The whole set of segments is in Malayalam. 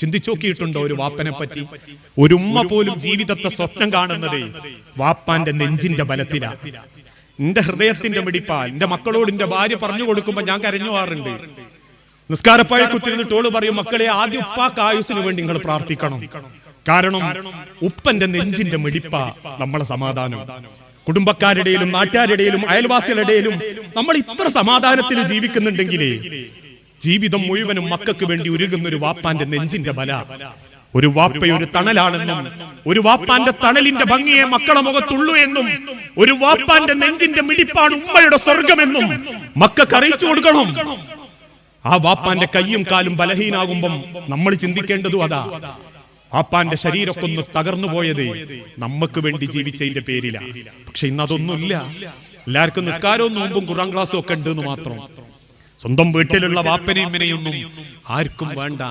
ചിന്തിച്ചു നോക്കിയിട്ടുണ്ടോ ഒരു വാപ്പനെ പറ്റി? ഒരു ഉമ്മ പോലും ജീവിതത്തെ സ്വപ്നം കാണുന്നത് വാപ്പാന്റെ നെഞ്ചിന്റെ ബലത്തിലാ. എന്റെ ഹൃദയത്തിന്റെ മിടിപ്പാ. എന്റെ മക്കളോട് എന്റെ ഭാര്യ പറഞ്ഞു കൊടുക്കുമ്പോ ഞാൻ കരഞ്ഞു പോകാറുണ്ട് നിസ്കാരപ്പായ കുത്തിരുന്നിട്ട് ഓൾ പറയും മക്കളെ ആദ്യം ഉപ്പാക്ക് ആയുസിന് വേണ്ടി നിങ്ങൾ പ്രാർത്ഥിക്കണം. കാരണം ഉപ്പന്റെ നെഞ്ചിന്റെ മിടിപ്പ നമ്മളെ സമാധാനം. കുടുംബക്കാരുടെയിലും നാട്ടുകാരുടെയിലും അയൽവാസികളുടെയിലും നമ്മൾ ഇത്ര സമാധാനത്തിൽ ജീവിക്കുന്നുണ്ടെങ്കിലേ ജീവിതം മുഴുവനും മക്കൾക്ക് വേണ്ടി ഉരുകുന്ന ഒരു വാപ്പാന്റെ നെഞ്ചിന്റെ ബല ഒരു വാപ്പ ഒരു തണലാണെന്നും ഒരു വാപ്പാന്റെ തണലിന്റെ ഭംഗിയെ മക്കളെ മുഖത്തുള്ളൂ എന്നും ഒരു വാപ്പാന്റെ നെഞ്ചിന്റെ മിടിപ്പാണ് ഉമ്മയുടെ സ്വർഗമെന്നും മക്കൾക്ക് അറിയിച്ചു കൊടുക്കണം. ആ വാപ്പാന്റെ കയ്യും കാലും ബലഹീനാകുമ്പം നമ്മൾ ചിന്തിക്കേണ്ടതും അതാ. വാപ്പാന്റെ ശരീരമൊക്കെ ഒന്ന് തകർന്നു പോയത് നമുക്ക് വേണ്ടി ജീവിച്ചതിന്റെ പേരില. പക്ഷെ ഇന്ന് അതൊന്നുമില്ല എല്ലാവർക്കും നിസ്കാരവും നോമ്പും ഖുറാൻ ക്ലാസ്സും ഒക്കെ ഉണ്ട് എന്ന് മാത്രം. സ്വന്തം വീട്ടിലുള്ള വാപ്പനെയും ഇമ്മനെയൊന്നും ആർക്കും വേണ്ട.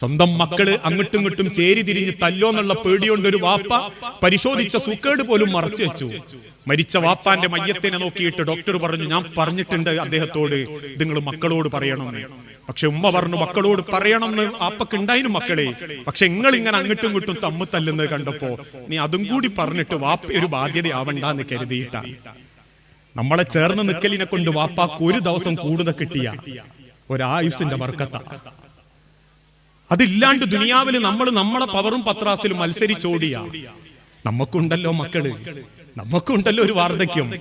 സ്വന്തം മക്കൾ അങ്ങോട്ടും ഇങ്ങോട്ടും ചേരി തിരിഞ്ഞ് തല്ലോ എന്നുള്ള പേടിയോണ്ട് ഒരു വാപ്പ പരിശോധിച്ച സൂക്കേട് പോലും മറച്ചു വെച്ചു. മരിച്ച വാപ്പാന്റെ മയ്യത്തിനെ നോക്കിയിട്ട് ഡോക്ടർ പറഞ്ഞു ഞാൻ പറഞ്ഞിട്ടുണ്ട് അദ്ദേഹത്തോട് നിങ്ങൾ മക്കളോട് പറയണമെന്ന്. പക്ഷെ ഉമ്മ പറഞ്ഞു മക്കളോട് പറയണമെന്ന് ആപ്പക്ക് മക്കളെ. പക്ഷെ നിങ്ങൾ ഇങ്ങനെ അങ്ങോട്ടും ഇങ്ങോട്ടും തമ്മു തല്ലുന്നത് കണ്ടപ്പോ നീ അതും കൂടി പറഞ്ഞിട്ട് വാപ്പ ഒരു ബാധ്യതയാവണ്ടെന്ന് കരുതിയിട്ടാണ് നമ്മളെ ചേർന്ന് നിക്കലിനെ കൊണ്ട് വാപ്പാക്ക് ഒരു ദിവസം കൂടുതൽ കിട്ടിയ ഒരായുസിന്റെ വർക്കത്ത. അതില്ലാണ്ട് ദുനിയാവിൽ നമ്മൾ നമ്മളെ പവറും പത്രാസിലും മത്സരിച്ചോടിയ. നമുക്കുണ്ടല്ലോ മക്കൾ. നമുക്കുണ്ടല്ലോ ഒരു വാർദ്ധക്യം.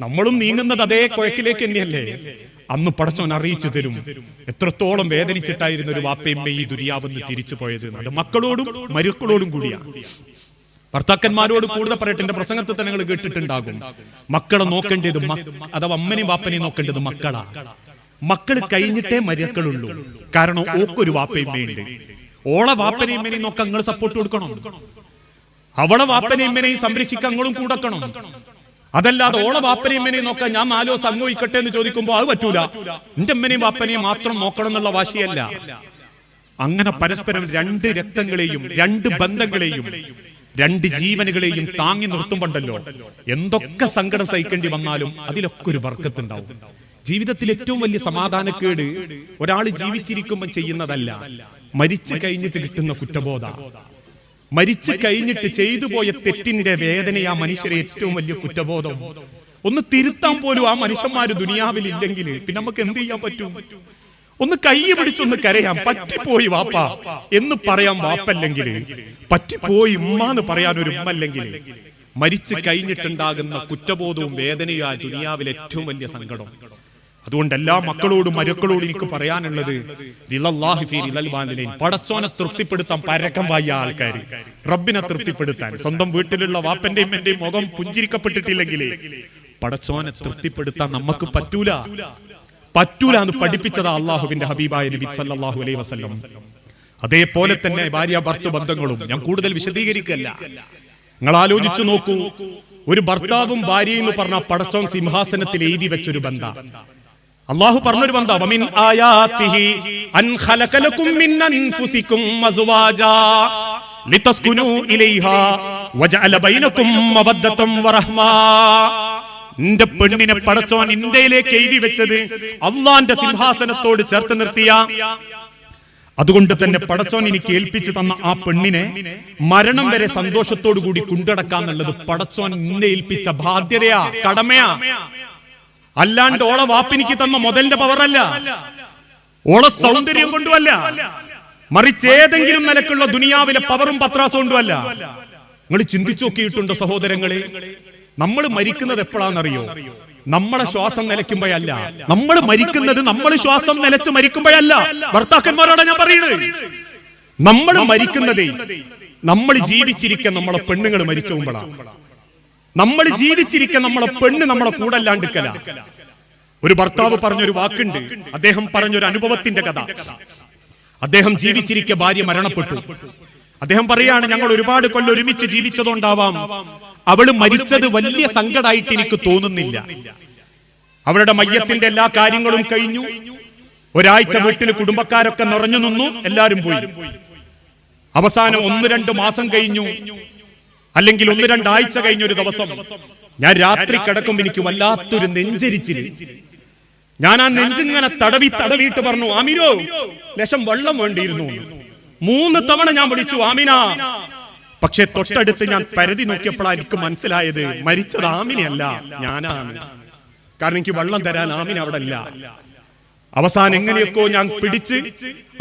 നമ്മളും നീങ്ങുന്നത് അതേ കുഴക്കിലേക്ക് തന്നെയല്ലേ? അന്ന് പടച്ചോൻ അറിയിച്ചു തരും. എത്രത്തോളം വേദനിച്ചിട്ടായിരുന്നു ഒരു വാപ്പയമ്മ ഈ ദുരിയാവെന്ന് തിരിച്ചു പോയത്. അത് മക്കളോടും മരുക്കളോടും കൂടിയാണ് ഭർത്താക്കന്മാരോട് കൂടുതൽ പറയട്ടെ എന്റെ പ്രസംഗത്തിൽ തന്നെ നിങ്ങൾ കേട്ടിട്ടുണ്ടാകും. മക്കളെ നോക്കേണ്ടത് അഥവാ അമ്മനെയും വാപ്പനെയും നോക്കേണ്ടത് മക്കളാ. മക്കൾ കഴിഞ്ഞിട്ടേ മരുക്കളുള്ളൂ കാരണം ഓക്കൊരു വാപ്പയും വേണ്ടി. ഓളെ വാപ്പനെയും ഇമ്മനെയും നോക്കാൻ നിങ്ങൾ സപ്പോർട്ട് കൊടുക്കണം. അവളെ വാപ്പനെയും ഇമ്മനെയും സംരക്ഷിക്കാൻ നിങ്ങളും കൂടക്കണം. അതല്ലാതെ ഓളെ വാപ്പനെയും ഇമ്മനെയും നോക്കാൻ ഞാൻ നാലോ സംഘവിക്കട്ടെ എന്ന് ചോദിക്കുമ്പോൾ അത് പറ്റൂല. എന്റെ അമ്മനെയും വാപ്പനെയും മാത്രം നോക്കണം എന്നുള്ള വാശിയല്ല. അങ്ങനെ പരസ്പരം രണ്ട് രക്തങ്ങളെയും രണ്ട് ബന്ധങ്ങളെയും രണ്ട് ജീവനുകളെയും താങ്ങി നിർത്തുമ്പോണ്ടല്ലോ. എന്തൊക്കെ സങ്കടം സഹിക്കേണ്ടി വന്നാലും അതിലൊക്കെ ഒരു വർക്കത്തുണ്ടാവും. ജീവിതത്തിൽ ഏറ്റവും വലിയ സമാധാനക്കേട് ഒരാൾ ജീവിച്ചിരിക്കുമ്പോൾ ചെയ്യുന്നതല്ല. മരിച്ചു കഴിഞ്ഞിട്ട് കിട്ടുന്ന കുറ്റബോധ. മരിച്ചു കഴിഞ്ഞിട്ട് ചെയ്തു പോയ തെറ്റിന്റെ വേദന ആ മനുഷ്യരെ ഏറ്റവും വലിയ കുറ്റബോധം. ഒന്ന് തിരുത്താൻ പോലും ആ മനുഷ്യന്മാര് ദുനിയാവിൽ ഇല്ലെങ്കിൽ പിന്നെ നമുക്ക് എന്ത് ചെയ്യാൻ പറ്റും? ഒന്ന് കൈ പിടിച്ചൊന്ന് കരയാം. പറ്റിപ്പോയി വാപ്പ. എന്ന് പറയാൻ വാപ്പല്ലെങ്കിൽ പറ്റിപ്പോയി ഉമ്മ എന്ന് പറയാൻ ഒരു ഉമ്മ അല്ലെങ്കിൽ മരിച്ചു കഴിഞ്ഞിട്ടുണ്ടാകുന്ന കുറ്റബോധവും വേദനയും ആ ദുനിയാവിലെ ഏറ്റവും വലിയ സങ്കടം. അതുകൊണ്ട് എല്ലാ മക്കളോടും മരുക്കളോടും എനിക്ക് പറയാനുള്ളത്. പടച്ചോനെ തൃപ്തിപ്പെടുത്താൻ പരക്കം വായ ആൾക്കാർ റബ്ബിനെ തൃപ്തിപ്പെടുത്താൻ. സ്വന്തം വീട്ടിലുള്ള വാപ്പന്റെയും എന്റെയും മുഖം പുഞ്ചിരിക്കപ്പെട്ടിട്ടില്ലെങ്കിൽ പടച്ചോനെ തൃപ്തിപ്പെടുത്താൻ നമുക്ക് പറ്റൂല. പറ്റൂല എന്ന് പഠിപ്പിച്ചതാ അള്ളാഹുവിന്റെ ഹബീബായ നബി സല്ലാഹു അലൈഹി വസ്ലം അതേപോലെ തന്നെ ഭാര്യ ഭർത്ത ബന്ധങ്ങളും ഞാൻ കൂടുതൽ വിശദീകരിക്കല്ല. നിങ്ങൾ ആലോചിച്ചു നോക്കൂ ഒരു ഭർത്താവും ഭാര്യയും എന്ന് പറഞ്ഞ പടച്ചോൻ സിംഹാസനത്തിൽ എഴുതി വെച്ചൊരു ബന്ധ. അള്ളാഹു പറഞ്ഞൊരു ബന്ധ വമിൻ ആയാതിഹി അൻ ഖലഖലകും മിൻ അൻഫുസികും അസ്വാജാ ലിതസ്കുനു ഇലൈഹാ വജഅല ബൈനകും വറഹ്മാ. നിന്റെ പെണ്ണിനെ പടച്ചോൻ ഇന്ത്യയിലേക്ക് എഴുതി വെച്ചത് അള്ളാന്റെ സിംഹാസനത്തോട് ചേർത്ത് നിർത്തിയ. അതുകൊണ്ട് തന്നെ പടച്ചോൻ എനിക്ക് ഏൽപ്പിച്ചു തന്ന ആ പെണ്ണിനെ മരണം വരെ സന്തോഷത്തോടു കൂടി കൊണ്ടടക്കാന്നുള്ളത് പടച്ചോൻ ഇന്ന് ഏൽപ്പിച്ച ബാധ്യതയാ കടമയാ. അല്ലാണ്ട് ഓളെ വാപ്പിനിക്ക് തന്ന മുതലിന്റെ പവറല്ല. ഓളെ സൗന്ദര്യം കൊണ്ടുമല്ല. മറിച്ച് ഏതെങ്കിലും നിലക്കുള്ള ദുനിയാവിലെ പവറും പത്രാസും കൊണ്ടുമല്ല നിങ്ങൾ ചിന്തിച്ചു നോക്കിയിട്ടുണ്ടോ സഹോദരങ്ങളെ? നമ്മൾ മരിക്കുന്നത് എപ്പോഴാണെന്നറിയോ? നമ്മളെ ശ്വാസം നിലയ്ക്കുമ്പോഴല്ല. നമ്മൾ മരിക്കുന്നത് നമ്മൾ ശ്വാസം നിലച്ച് മരിക്കുമ്പോഴല്ല. ഭർത്താക്കന്മാരോടാ ഞാൻ പറയുന്നത് നമ്മൾ മരിക്കുന്നതേ. നമ്മൾ ജീവിച്ചിരിക്കാൻ നമ്മളെ പെണ്ണുങ്ങൾ മരിച്ചു പോകുമ്പോഴാണ് നമ്മൾ ജീവിച്ചിരിക്കാൻ നമ്മളെ പെണ്ണ് നമ്മളെ കൂടല്ലാണ്ടിക്കല ഒരു ഭർത്താവ് പറഞ്ഞൊരു വാക്കുണ്ട്. അദ്ദേഹം പറഞ്ഞൊരു അനുഭവത്തിന്റെ കഥ. അദ്ദേഹം ജീവിച്ചിരിക്കെ ഭാര്യ മരണപ്പെട്ടു. അദ്ദേഹം പറയാണ് ഞങ്ങൾ ഒരുപാട് കൊല്ലം ഒരുമിച്ച് ജീവിച്ചതുകൊണ്ടാവാം. അവൾ മരിച്ചത് വലിയ സങ്കടമായിട്ട് എനിക്ക് തോന്നുന്നില്ല. അവളുടെ മയ്യത്തിന്റെ എല്ലാ കാര്യങ്ങളും കഴിഞ്ഞു. ഒരാഴ്ച വീട്ടിൽ കുടുംബക്കാരൊക്കെ നിറഞ്ഞു നിന്നു. എല്ലാരും പോയി. അവസാനം ഒന്ന് രണ്ട് മാസം കഴിഞ്ഞു. അല്ലെങ്കിൽ ഒന്ന് രണ്ടാഴ്ച കഴിഞ്ഞ ഒരു ദിവസം. ഞാൻ രാത്രി കിടക്കുമ്പോ എനിക്ക് വല്ലാത്തൊരു നെഞ്ചരിച്ചിൽ. ഞാൻ ആ നെഞ്ചിങ്ങനെ തടവി തടവിയിട്ട് പറഞ്ഞു അമിരോ ലക്ഷം വെള്ളം വേണ്ടിയിരുന്നു. മൂന്ന് തവണ ഞാൻ വിളിച്ചു ആമിന. പക്ഷെ തൊട്ടടുത്ത് ഞാൻ പരതി നോക്കിയപ്പോഴാണ് എനിക്ക് മനസ്സിലായത് മരിച്ചത് ആമിനയല്ല ഞാനാണ്. കാരണം എനിക്ക് വെള്ളം തരാൻ ആമിന അവിടെ അല്ല അവസാനം എങ്ങനെയൊക്കെയോ ഞാൻ പിടിച്ച്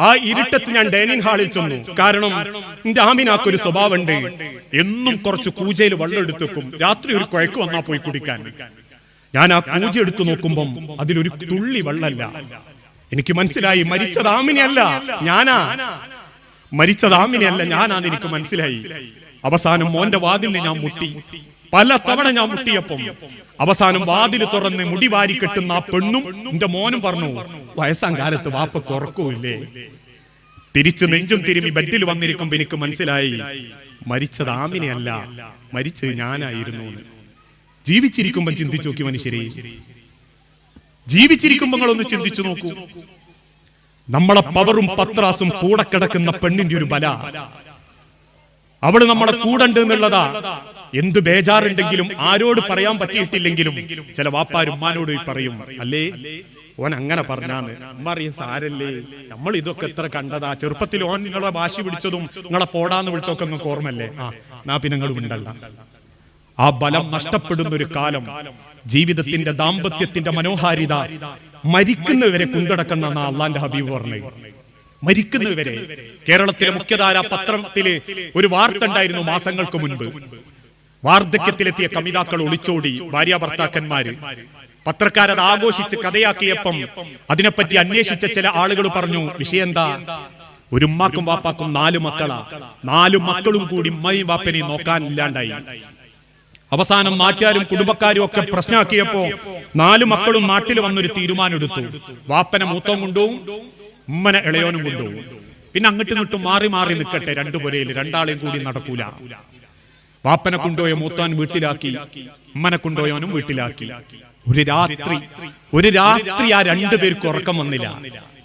ആ ഇരുട്ടത്ത് ഞാൻ ഡൈനിങ് ഹാളിൽ ചെന്നു. കാരണം എന്റെ ആമിനാക്കൊരു സ്വഭാവമുണ്ട്. എന്നും കുറച്ച് കൂജയിൽ വെള്ളം എടുത്തു വെക്കും രാത്രി ഒരു കുഴക്ക് വന്നാ പോയി കുടിക്കാൻ. ഞാൻ ആ കൂജ എടുത്തു നോക്കുമ്പം അതിലൊരു തുള്ളി വെള്ളമല്ല. എനിക്ക് മനസ്സിലായി മരിച്ചത് ആമിനയല്ല. ഞാനാ. മരിച്ചത് ദാമിനെയല്ല ഞാനാന്ന് എനിക്ക് മനസ്സിലായി. അവസാനം മോന്റെ വാതിലിന് ഞാൻ മുട്ടി. പല തവണ ഞാൻ മുട്ടിയപ്പം. അവസാനം വാതിൽ തുറന്ന് മുടി വാരി കെട്ടുന്ന ആ പെണ്ണും എന്റെ മോനും പറഞ്ഞു വയസ്സാം കാലത്ത് വാപ്പ കുറക്കൂല്ലേ തിരിച്ചു നെഞ്ചും തിരുമി ബെഡിൽ വന്നിരിക്കുമ്പോ എനിക്ക് മനസ്സിലായി മരിച്ചത് ആമിനെയല്ല മരിച്ചത് ഞാനായിരുന്നു. ജീവിച്ചിരിക്കുമ്പോ ചിന്തിച്ചു നോക്കി മനുഷ്യരെ ജീവിച്ചിരിക്കുമ്പോൾ ഒന്ന് ചിന്തിച്ചു നോക്കൂ. നമ്മളെ പവറും പത്രാസും കൂടെ കിടക്കുന്ന പെണ്ണിന്റെ ഒരു ബല. അവൾ നമ്മളെ കൂടണ്ട് എന്നുള്ളതാ. എന്ത് ബേജാറുണ്ടെങ്കിലും ആരോട് പറയാൻ പറ്റിയിട്ടില്ലെങ്കിലും ചില വാപ്പാരും ഉമ്മാനോട് പറയും അല്ലേ ഓൻ അങ്ങനെ പറഞ്ഞാന്ന്. അമ്മറിയ സാരല്ലേ നമ്മൾ ഇതൊക്കെ എത്ര കണ്ടതാ. ചെറുപ്പത്തിൽ ഓൻ നിങ്ങളെ വാശി പിടിച്ചതും നിങ്ങളെ പോടാന്ന് വിളിച്ചൊക്കെ നിങ്ങൾക്ക് ഓർമ്മല്ലേ ആ നാ പിന്നെ നിങ്ങൾ ഉണ്ടല്ല ആ ബലം നഷ്ടപ്പെടുന്ന ഒരു കാലം. ജീവിതത്തിന്റെ ദാമ്പത്യത്തിന്റെ മനോഹാരിത മരിക്കുന്നവരെ കൊണ്ടടക്കുന്ന അള്ളാന്റെ ഹബീബ് പറഞ്ഞു മരിക്കുന്നവരെ കേരളത്തിലെ മുഖ്യധാര പത്രത്തിൽ ഒരു വാർത്ത ഉണ്ടായിരുന്നു മാസങ്ങൾക്ക് മുൻപ്. വാർദ്ധക്യത്തിലെത്തിയ കമിതാക്കൾ ഒളിച്ചോടി ഭാര്യ ഭർത്താക്കന്മാര്. പത്രക്കാരത് ആഘോഷിച്ച് കഥയാക്കിയപ്പം അതിനെപ്പറ്റി അന്വേഷിച്ച ചില ആളുകൾ പറഞ്ഞു വിഷയം എന്താ ഒരു ഉമ്മാക്കും വാപ്പാക്കും നാല് മക്കളാ. നാലു മക്കളും കൂടി ഉമ്മയും വാപ്പനെയും നോക്കാനില്ലാണ്ടായി അവസാനം നാട്ടുകാരും കുടുംബക്കാരും ഒക്കെ പ്രശ്നമാക്കിയപ്പോ നാലു മക്കളും നാട്ടിൽ വന്നൊരു തീരുമാനം എടുത്തു വാപ്പനെ മൂത്തവും കൊണ്ടുപോകും ഉമ്മനെ ഇളയോനും കൊണ്ടുപോകും പിന്നെ അങ്ങോട്ടും ഇങ്ങോട്ടും മാറി മാറി നിൽക്കട്ടെ. രണ്ടു പുരയിൽ രണ്ടാളെയും കൂടി നടക്കൂല. വാപ്പനെ കൊണ്ടുപോയ മൂത്താൻ വീട്ടിലാക്കി. ഉമ്മനെ കൊണ്ടുപോയവനും വീട്ടിലാക്കി. ഒരു രാത്രി ഒരു രാത്രി. ആ രണ്ടുപേർക്ക് ഉറക്കം വന്നില്ല.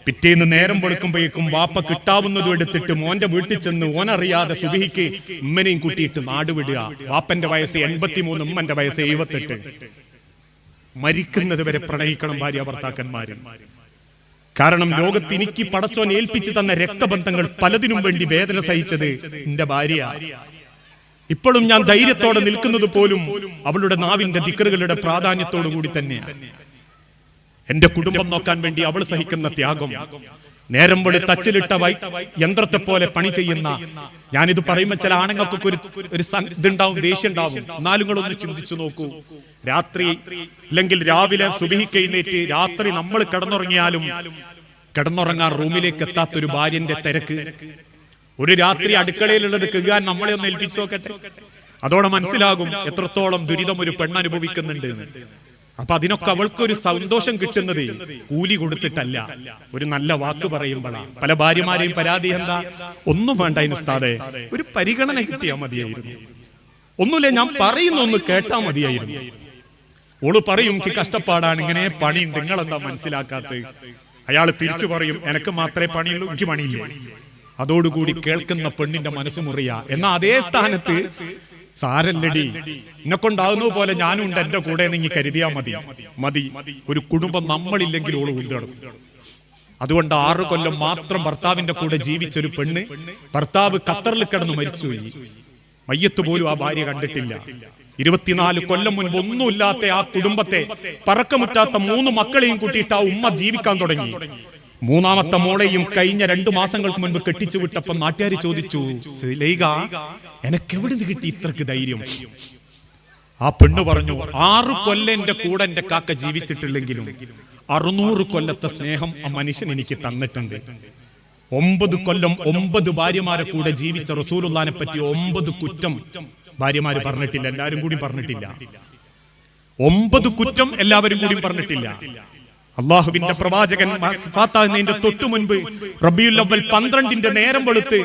പിറ്റേന്ന് നേരം വെളുക്കുമ്പോഴേക്കും വാപ്പ കിട്ടാവുന്നതും എടുത്തിട്ട് മോന്റെ വീട്ടിൽ ചെന്ന് ഓനറിയാതെ സുബിഹിക്ക് ഉമ്മനെയും കൂട്ടിയിട്ട് നാടുവിടുക വാപ്പന്റെ വയസ്സ് എൺപത്തിമൂന്ന് ഉമ്മന്റെ വയസ്സ് എഴുപത്തെട്ട്. മരിക്കുന്നത് വരെ പ്രണയിക്കണം ഭാര്യ ഭർത്താക്കന്മാരും. കാരണം ലോകത്ത് എനിക്ക് പടച്ചോൻ ഏൽപ്പിച്ചു തന്ന രക്തബന്ധങ്ങൾ പലതിനും വേണ്ടി വേദന സഹിച്ചത് എന്റെ ഭാര്യ. ഇപ്പോഴും ഞാൻ ധൈര്യത്തോടെ നിൽക്കുന്നത് പോലും അവളുടെ നാവിന്റെ ദിക്കറുകളുടെ പ്രാധാന്യത്തോടു കൂടി തന്നെയാണ് എന്റെ കുടുംബം നോക്കാൻ വേണ്ടി അവൾ സഹിക്കുന്ന ത്യാഗം. നേരം വെളി തച്ചിലിട്ട വൈ യന്ത്രത്തെ പോലെ പണി ചെയ്യുന്ന ഞാനിത് പറയുമ്പോൾ ചില ആണുങ്ങൾക്കൊക്കെ ഒരു ഒരു ഇതുണ്ടാവും ദേഷ്യം ഉണ്ടാവും എന്നാലും ഒന്ന് ചിന്തിച്ചു നോക്കൂ. രാത്രി അല്ലെങ്കിൽ രാവിലെ സുബിഹിക്ക് എഴുന്നേറ്റ് രാത്രി നമ്മൾ കിടന്നുറങ്ങിയാലും കിടന്നുറങ്ങാൻ റൂമിലേക്ക് എത്താത്ത ഒരു ഭാര്യന്റെ തിരക്ക്. ഒരു രാത്രി അടുക്കളയിലുള്ളത് കഴുകാൻ നമ്മളെ ഒന്ന് ഏൽപ്പിച്ചു നോക്കട്ടെ. അതോടെ മനസ്സിലാകും എത്രത്തോളം ദുരിതം ഒരു പെണ്ണ് അനുഭവിക്കുന്നുണ്ട്. അപ്പൊ അതിനൊക്കെ അവൾക്കൊരു സന്തോഷം കിട്ടുന്നത് കൂലി കൊടുത്തിട്ടല്ല. ഒരു നല്ല വാക്ക് പറയുമ്പോഴാണ് പല ഭാര്യമാരെയും പരാതി എന്താ? ഒന്നും വേണ്ട അതിന് ഉസ്താദെ. ഒരു പരിഗണന കിട്ടിയാൽ മതിയായിരുന്നു. ഒന്നുമില്ല ഞാൻ പറയുന്ന ഒന്ന് കേട്ടാ മതിയായിരുന്നു. ഓൾ പറയും എനിക്ക് കഷ്ടപ്പാടാണ് ഇങ്ങനെ പണി നിങ്ങളെന്താ മനസ്സിലാക്കാത്ത അയാൾ തിരിച്ചു പറയും എനക്ക് മാത്രമേ പണിയുള്ളൂ എനിക്ക് പണിയില്ല. അതോടുകൂടി കേൾക്കുന്ന പെണ്ണിന്റെ മനസ്സ് മുറിയ എന്നാ അതേ സ്ഥാനത്ത് സാരല്ലടി. എന്നെ കൊണ്ടാകുന്ന പോലെ ഞാനും ഉണ്ട് എന്റെ കൂടെ നീ കരുതിയാ മതി. മതി. ഒരു കുടുംബം നമ്മളില്ലെങ്കിൽ ഓൾ കൊണ്ടുനടക്കും അതുകൊണ്ട് ആറ് കൊല്ലം മാത്രം ഭർത്താവിന്റെ കൂടെ ജീവിച്ച ഒരു പെണ്ണ് ഭർത്താവ് ഖത്തറിൽ കിടന്ന് മരിച്ചുപോയി മയ്യത്ത് പോലും ആ ഭാര്യ കണ്ടിട്ടില്ല. ഇരുപത്തിനാല് കൊല്ലം മുൻപ് ഒന്നുമില്ലാത്ത ആ കുടുംബത്തെ പറക്കമുറ്റാത്ത മൂന്ന് മക്കളെയും കൂട്ടിയിട്ട് ആ ഉമ്മ ജീവിക്കാൻ തുടങ്ങി. മൂന്നാമത്തെ മോളെയും കഴിഞ്ഞ രണ്ടു മാസങ്ങൾക്ക് മുൻപ് കെട്ടിച്ചു വിട്ടപ്പം നാട്ടുകാർ ചോദിച്ചു എനിക്ക് എവിടെ നിന്ന് കിട്ടി ഇത്രക്ക് ധൈര്യം? ആ പെണ്ണ് പറഞ്ഞു ആറ് കൊല്ലം എന്റെ കൂടെ എന്റെ കാക്ക ജീവിച്ചിട്ടില്ലെങ്കിലും അറുന്നൂറ് കൊല്ലത്തെ സ്നേഹം ആ മനുഷ്യൻ എനിക്ക് തന്നിട്ടുണ്ട്. ഒമ്പത് കൊല്ലം ഒമ്പത് ഭാര്യമാരെ കൂടെ ജീവിച്ച റസൂലുള്ളാനെ പറ്റി ഒമ്പത് കുറ്റം ഭാര്യമാര് പറഞ്ഞിട്ടില്ല എല്ലാരും കൂടി പറഞ്ഞിട്ടില്ല. ഒമ്പത് കുറ്റം എല്ലാവരും കൂടി പറഞ്ഞിട്ടില്ല. അള്ളാഹുവിന്റെ പ്രവാചകൻ ഫാത്താകുന്നതിന്റെ തൊട്ടു മുൻപ് റബിയുൽ പന്ത്രണ്ടിന്റെ നേരം വെളുത്ത്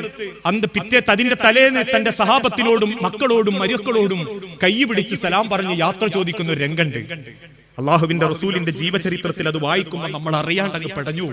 അന്ന് പിറ്റേ അതിന്റെ തലേന്ന് തന്റെ സഹാബത്തിനോടും മക്കളോടും മരുക്കളോടും കൈ പിടിച്ച് സലാം പറഞ്ഞ് യാത്ര ചോദിക്കുന്ന ഒരു രംഗണ്ട് അള്ളാഹുവിന്റെ റസൂലിന്റെ ജീവചരിത്രത്തിൽ അത് വായിക്കുമ്പോൾ നമ്മൾ അറിയാണ്ടങ്ങ് പെടഞ്ഞു.